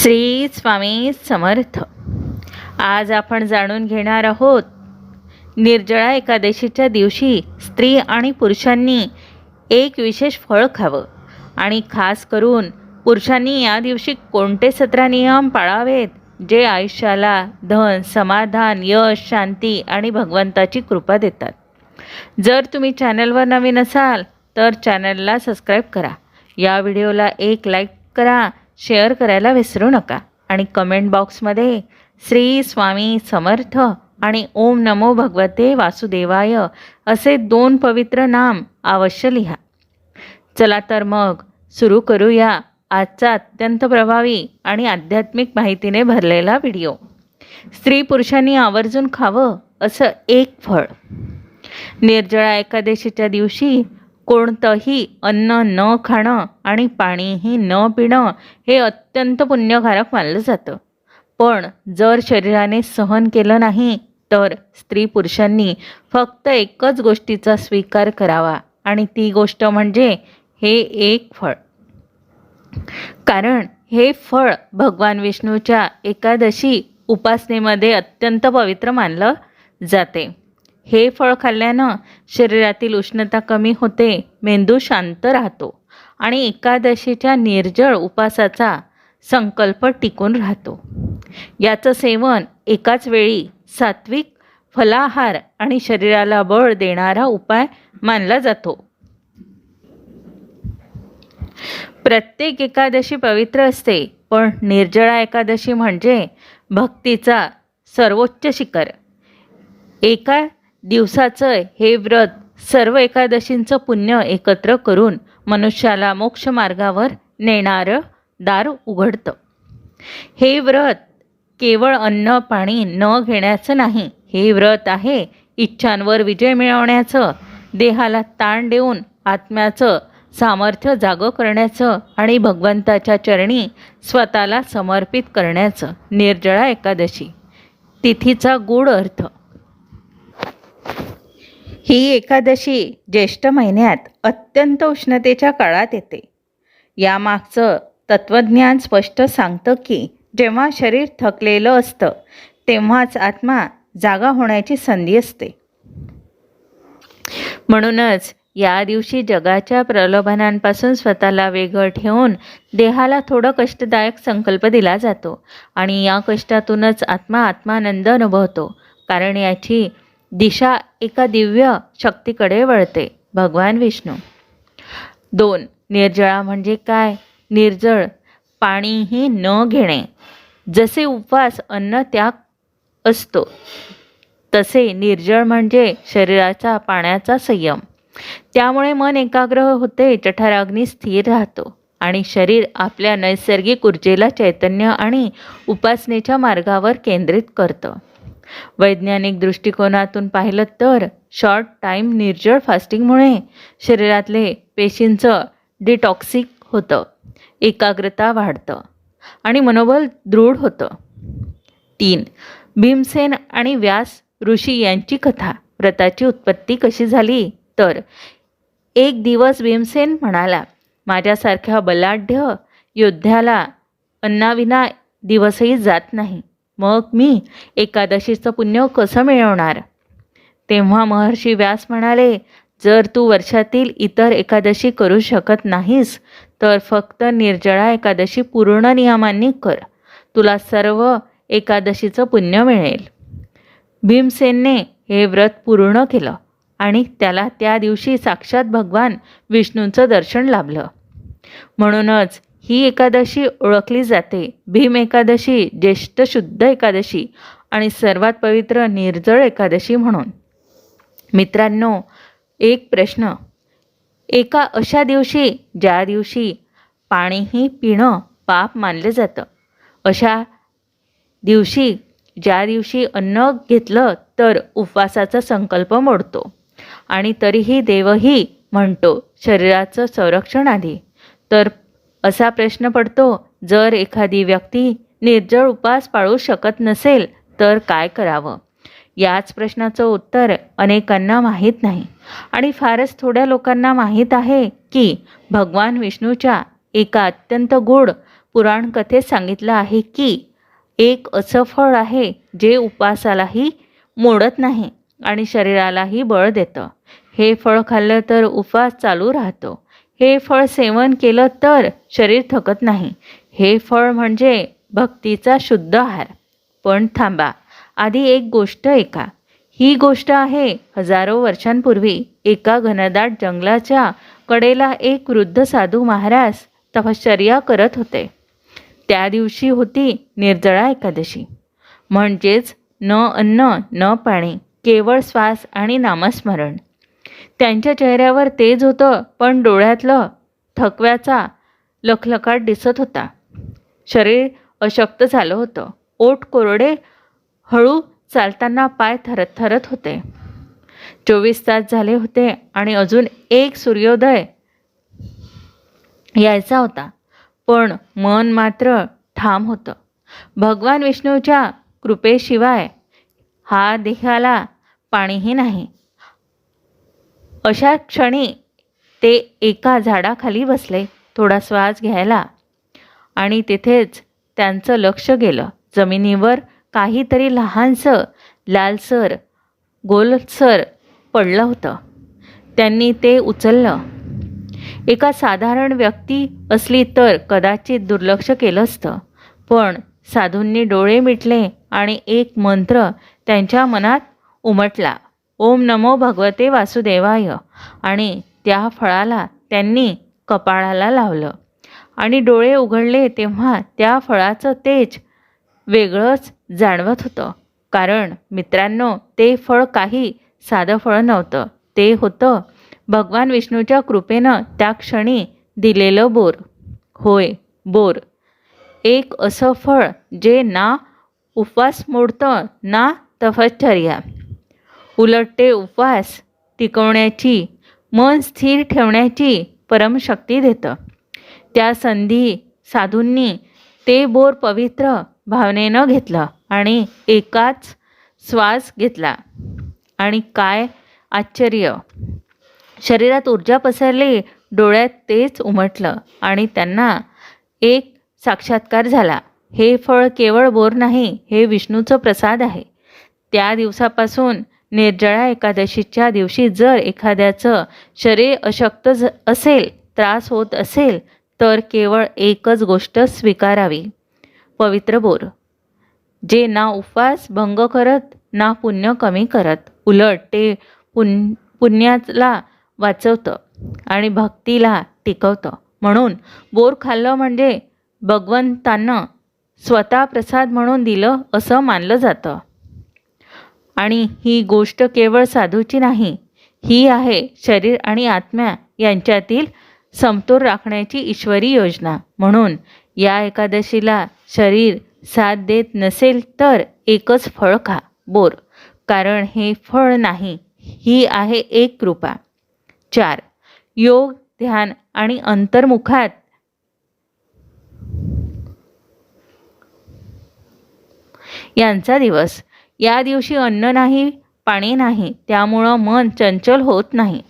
श्री स्वामी समर्थ. आज आपण जाणून घेणार आहोत निर्जळा एकादशीच्या दिवशी स्त्री आणि पुरुषांनी एक विशेष फळ खावं आणि खास करून पुरुषांनी या दिवशी कोणते सतरा नियम पाळावेत जे आयुष्याला धन समाधान यश शांती आणि भगवंताची कृपा देतात. जर तुम्ही चॅनलवर नवीन असाल तर चॅनलला सबस्क्राईब करा. या व्हिडिओला एक लाईक करा शेअर करायला विसरू नका. आणि कमेंट बॉक्समध्ये श्री स्वामी समर्थ आणि ओम नमो भगवते वासुदेवाय असे दोन पवित्र नाम अवश्य लिहा. चला तर मग सुरू करूया आजचा अत्यंत प्रभावी आणि आध्यात्मिक माहितीने भरलेला व्हिडिओ. स्त्री पुरुषांनी आवर्जून खावं असं एक फळ. निर्जळा एकादशीच्या दिवशी कोणतंही अन्न न खाणं आणि पाणीही न पिणं हे अत्यंत पुण्यकारक मानलं जातं. पण जर शरीराने सहन केलं नाही तर स्त्री पुरुषांनी फक्त एकच गोष्टीचा स्वीकार करावा आणि ती गोष्ट म्हणजे हे एक फळ. कारण हे फळ भगवान विष्णूच्या एकादशी उपासनेमध्ये अत्यंत पवित्र मानलं जाते. हे फळ खाल्ल्यानं शरीरातील उष्णता कमी होते मेंदू शांत राहतो आणि एकादशीच्या निर्जळ उपासाचा संकल्प टिकून राहतो. याचं सेवन एकाच वेळी सात्विक फलाहार आणि शरीराला बळ देणारा उपाय मानला जातो. प्रत्येक एकादशी पवित्र असते पण निर्जळा एकादशी म्हणजे भक्तीचा सर्वोच्च शिखर. एका दिवसाचं हे व्रत सर्व एकादशींचं पुण्य एकत्र करून मनुष्याला मोक्ष मार्गावर नेणारं दार उघडतं. हे व्रत केवळ अन्न पाणी न घेण्याचं नाही हे व्रत आहे इच्छांवर विजय मिळवण्याचं देहाला ताण देऊन आत्म्याचं सामर्थ्य जागं करण्याचं आणि भगवंताच्या चरणी स्वतःला समर्पित करण्याचं निर्जळा एकादशी. तिथीचा गूढ अर्थ ही एकादशी ज्येष्ठ महिन्यात अत्यंत उष्णतेच्या काळात येते. यामागचं तत्त्वज्ञान स्पष्ट सांगतं की जेव्हा शरीर थकलेलं असतं तेव्हाच आत्मा जागा होण्याची संधी असते. म्हणूनच या दिवशी जगाच्या प्रलोभनांपासून स्वतःला वेगळं ठेवून देहाला थोडं कष्टदायक संकल्प दिला जातो आणि या कष्टातूनच आत्मा आत्मानंद अनुभवतो. कारण याची दिशा एका दिव्य शक्तीकडे वळते भगवान विष्णू. दोन निर्जळा म्हणजे काय? निर्जळ पाणीही न घेणे. जसे उपवास अन्न त्याग असतो तसे निर्जळ म्हणजे शरीराचा पाण्याचा संयम. त्यामुळे मन एकाग्र होते जठराग्नी स्थिर राहतो आणि शरीर आपल्या नैसर्गिक ऊर्जेला चैतन्य आणि उपासनेच्या मार्गावर केंद्रित करतं. वैज्ञानिक दृष्टिकोनातून पाहिलं तर शॉर्ट टाईम निर्जळ फास्टिंगमुळे शरीरातले पेशींचं डिटॉक्सिक होतं एकाग्रता वाढतं आणि मनोबल दृढ होतं. तीन भीमसेन आणि व्यास ऋषी यांची कथा व्रताची उत्पत्ती कशी झाली? तर एक दिवस भीमसेन म्हणाला माझ्यासारख्या बलाढ्य योद्ध्याला अन्नाविना दिवसही जात नाही. मग मी एकादशीचं पुण्य कसं मिळवणार? तेव्हा महर्षी व्यास म्हणाले जर तू वर्षातील इतर एकादशी करू शकत नाहीस तर फक्त निर्जळा एकादशी पूर्ण नियमांनी कर. तुला सर्व एकादशीचं पुण्य मिळेल. भीमसेनने हे व्रत पूर्ण केलं आणि त्याला त्या दिवशी साक्षात भगवान विष्णूंचं दर्शन लाभलं. म्हणूनच ही एकादशी ओळखली जाते. भीम एकादशी ज्येष्ठ शुद्ध एकादशी आणि सर्वात पवित्र निर्जळ एकादशी म्हणून. मित्रांनो एक प्रश्न. एका अशा दिवशी ज्या दिवशी पाणीही पिणं पाप मानलं जातं. अशा दिवशी ज्या दिवशी अन्न घेतलं तर उपवासाचा संकल्प मोडतो. आणि तरीही देवही म्हणतो शरीराचं संरक्षण आधी. तर असा प्रश्न पडतो जर एखादी व्यक्ती निर्जळ उपास पाळू शकत नसेल तर काय करावं? याच प्रश्नाचं उत्तर अनेकांना माहीत नाही. आणि फारच थोड्या लोकांना माहीत आहे की भगवान विष्णूच्या एका अत्यंत गूढ पुराण कथेत सांगितलं आहे की एक असं फळ आहे जे उपासालाही मोडत नाही आणि शरीरालाही बळ देतं. हे फळ खाल्लं तर उपवास चालू राहतो. हे फळ सेवन केलं तर शरीर थकत नाही. हे फळ म्हणजे भक्तीचा शुद्ध आहार. पण थांबा आधी एक गोष्ट ऐका. ही गोष्ट आहे हजारो वर्षांपूर्वी एका घनदाट जंगलाच्या कडेला एक वृद्ध साधू महाराज तपश्चर्या करत होते. त्या दिवशी होती निर्जळा एकादशी. म्हणजेच न अन्न न पाणी केवळ श्वास आणि नामस्मरण. त्यांच्या चेहऱ्यावर तेज होतं पण डोळ्यातलं थकव्याचा लखलखाट दिसत होता. शरीर अशक्त झालं होतं. ओठ कोरडे हळू चालताना पाय थरत थरत होते. चोवीस तास झाले होते आणि अजून एक सूर्योदय यायचा होता पण मन मात्र ठाम होतं. भगवान विष्णूच्या कृपेशिवाय हा देहाला पाणीही नाही. अशा क्षणी ते एका झाडाखाली बसले थोडा श्वास घ्यायला. आणि तिथेच त्यांचं लक्ष गेलं. जमिनीवर काहीतरी लहानसं लालसर गोलसर पडलं होतं. त्यांनी ते उचललं. एका साधारण व्यक्ती असली तर कदाचित दुर्लक्ष केलं असतं. पण साधूंनी डोळे मिटले आणि एक मंत्र त्यांच्या मनात उमटला. ओम नमो भगवते वासुदेवाय. आणि त्या फळाला त्यांनी कपाळाला लावलं. आणि डोळे उघडले तेव्हा त्या फळाचं तेज वेगळंच जाणवत होतं. कारण मित्रांनो ते फळ काही साधं फळ नव्हतं. ते होतं भगवान विष्णूच्या कृपेनं त्या क्षणी दिलेलं बोर. होय बोर. एक असं फळ जे ना उपवास मोडतं ना तपश्चर्या. उलट ते उपवास टिकवण्याची मन स्थिर ठेवण्याची परमशक्ती देतं. त्या संधी साधूंनी ते बोर पवित्र भावनेनं घेतलं आणि एकाच श्वास घेतला. आणि काय आश्चर्य! शरीरात ऊर्जा पसरली डोळ्यात तेच उमटलं आणि त्यांना एक साक्षात्कार झाला. हे फळ केवळ बोर नाही हे विष्णूचं प्रसाद आहे. त्या दिवसापासून निर्जळा एकादशीच्या दिवशी जर एखाद्याचं शरीर अशक्त ज असेल त्रास होत असेल तर केवळ एकच गोष्ट स्वीकारावी. पवित्र बोर. जे ना उपवास भंग करत ना पुण्य कमी करत. उलट ते पुन पुण्याला वाचवतं आणि भक्तीला टिकवतं. म्हणून बोर खाल्लं म्हणजे भगवंतानं स्वतः प्रसाद म्हणून दिलं असं मानलं जातं. आणि ही गोष्ट केवळ साधूची नाही ही आहे शरीर आणि आत्म्या यांच्यातील समतोल राखण्याची ईश्वरी योजना. म्हणून या एकादशीला शरीर साथ देत नसेल तर एकच फळ खा बोर. कारण हे फळ नाही ही आहे एक कृपा. चार. योग ध्यान आणि अंतर्मुखात यांचा दिवस. या दिवशी अन्न नाही पाणी नाही त्यामुळं मन चंचल होत नाही.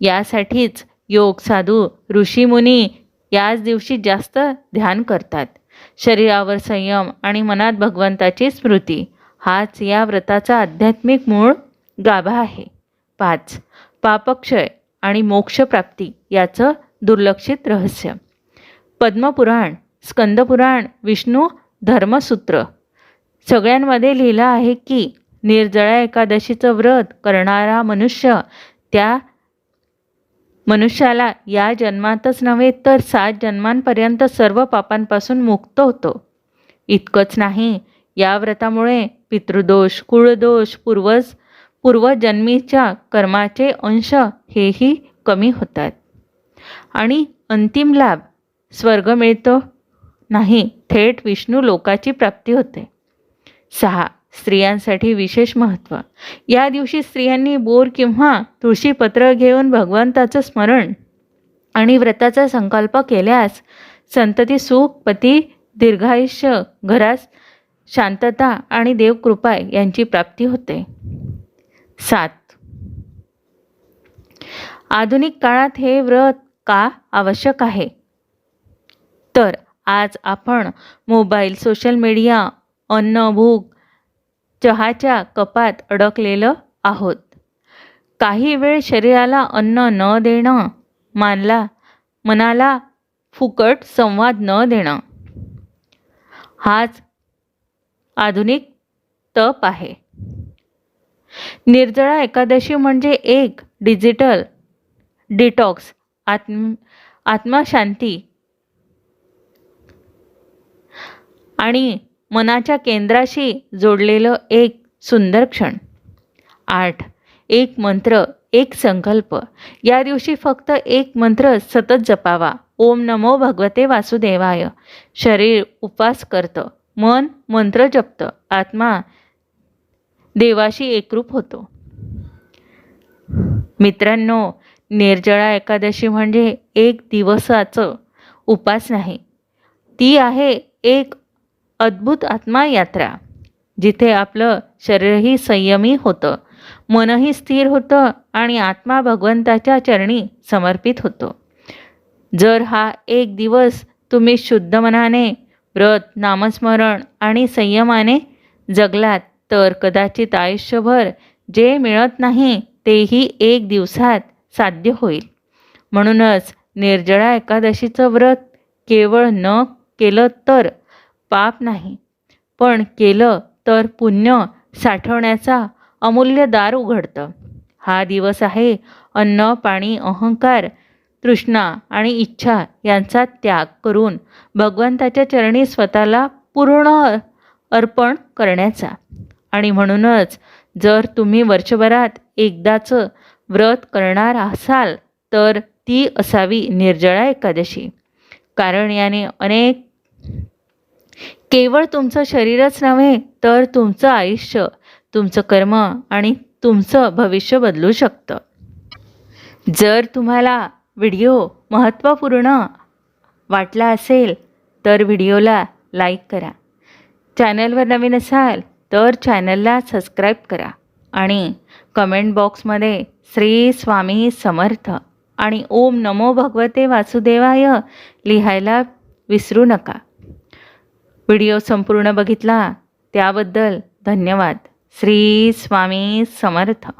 यासाठीच योग साधू ऋषीमुनी याच दिवशी जास्त ध्यान करतात. शरीरावर संयम आणि मनात भगवंताची स्मृती हाच या व्रताचा आध्यात्मिक मूळ गाभा आहे. पाच पापक्षय आणि मोक्षप्राप्ती याचं दुर्लक्षित रहस्य. पद्मपुराण स्कंदपुराण विष्णू धर्मसूत्र. सगळ्यांमध्ये लिहिलं आहे की निर्जळा एकादशीचं व्रत करणारा मनुष्य त्या मनुष्याला या जन्मातच नव्हे तर सात जन्मांपर्यंत सर्व पापांपासून मुक्त होतो. इतकंच नाही या व्रतामुळे पितृदोष कुळदोष पूर्वज पूर्वजन्मीच्या कर्माचे अंश हेही कमी होतात. आणि अंतिम लाभ स्वर्ग मिळतो नाही थेट विष्णू लोकाची प्राप्ती होते. सहा स्त्रियांसाठी विशेष महत्त्व या दिवशी स्त्रियांनी बोर किंवा तुळशीपत्र घेऊन भगवंताचं स्मरण आणि व्रताचा संकल्प केल्यास संतती सुख पती दीर्घायुष्य घरास शांतता आणि देवकृपा यांची प्राप्ती होते. सात. आधुनिक काळात हे व्रत का आवश्यक आहे? तर आज आपण मोबाईल सोशल मीडिया अन्न भूक चहाच्या कपात अडकलेलं आहोत. काही वेळ शरीराला अन्न न देणं मानला मनाला फुकट संवाद न देणं. हाच आधुनिक तप आहे. निर्जळा एकादशी म्हणजे एक डिजिटल डिटॉक्स आत्म आत्मशांती आणि मनाच्या केंद्राशी जोडलेलं एक सुंदर क्षण. आठ. एक मंत्र एक संकल्प. या दिवशी फक्त एक मंत्र सतत जपावा. ओम नमो भगवते वासुदेवाय. शरीर उपवास करतं. मन मंत्र जपतं. आत्मा देवाशी एकरूप होतो. मित्रांनो निर्जळा एकादशी म्हणजे एक दिवसाचं उपास नाही. ती आहे एक अद्भुत आत्मा यात्रा जिथे आपलं शरीरही संयमी होतं मनही स्थिर होतं आणि आत्मा भगवंताच्या चरणी समर्पित होतो. जर हा एक दिवस तुम्ही शुद्ध मनाने व्रत नामस्मरण आणि संयमाने जगलात तर कदाचित आयुष्यभर जे मिळत नाही तेही एक दिवसात साध्य होईल. म्हणूनच निर्जळा एकादशीचं व्रत केवळ न केलं तर पाप नाही. पण केलं तर पुण्य साठवण्याचा अमूल्य दार उघडतं. हा दिवस आहे अन्न पाणी अहंकार तृष्णा आणि इच्छा यांचा त्याग करून भगवंताच्या चरणी स्वतःला पूर्ण अर्पण करण्याचा. आणि म्हणूनच जर तुम्ही वर्षभरात एकदाचं व्रत करणार असाल तर ती असावी निर्जळा एकादशी. कारण याने अनेक केवळ तुमचं शरीरच नव्हे तर तुमचं आयुष्य तुमचं कर्म आणि तुमचं भविष्य बदलू शकतं. जर तुम्हाला व्हिडिओ महत्त्वपूर्ण वाटला असेल तर व्हिडिओला लाईक करा. चॅनलवर नवीन असाल तर चॅनलला सबस्क्राईब करा आणि कमेंट बॉक्समध्ये श्री स्वामी समर्थ आणि ओम नमो भगवते वासुदेवाय लिहायला विसरू नका. व्हिडिओ संपूर्ण बघितला त्याबद्दल धन्यवाद. श्री स्वामी समर्थ.